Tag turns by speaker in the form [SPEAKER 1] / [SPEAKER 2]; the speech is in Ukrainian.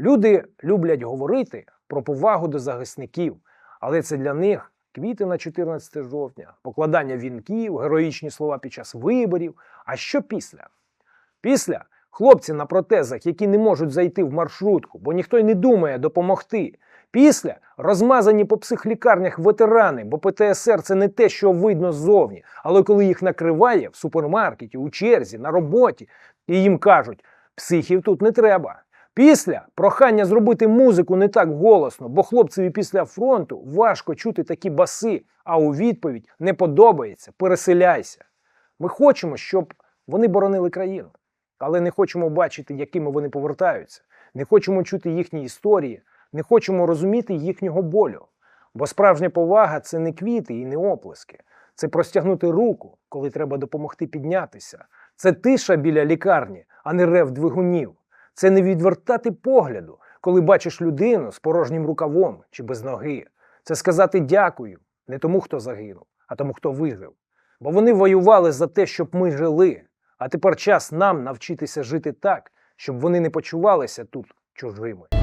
[SPEAKER 1] Люди люблять говорити про повагу до захисників, але це для них квіти на 14 жовтня, покладання вінків, героїчні слова під час виборів. А що після? Після хлопці на протезах, які не можуть зайти в маршрутку, бо ніхто й не думає допомогти. Після розмазані по психлікарнях ветерани, бо ПТСР це не те, що видно ззовні. Але коли їх накриває в супермаркеті, у черзі, на роботі, і їм кажуть, психів тут не треба. Після прохання зробити музику не так голосно, бо хлопцеві після фронту важко чути такі баси, а у відповідь не подобається, переселяйся. Ми хочемо, щоб вони боронили країну, але не хочемо бачити, якими вони повертаються. Не хочемо чути їхні історії, не хочемо розуміти їхнього болю. Бо справжня повага це не квіти і не оплески. Це простягнути руку, коли треба допомогти піднятися. Це тиша біля лікарні, а не рев двигунів. Це не відвертати погляду, коли бачиш людину з порожнім рукавом чи без ноги. Це сказати дякую не тому, хто загинув, а тому, хто вижив. Бо вони воювали за те, щоб ми жили. А тепер час нам навчитися жити так, щоб вони не почувалися тут чужими.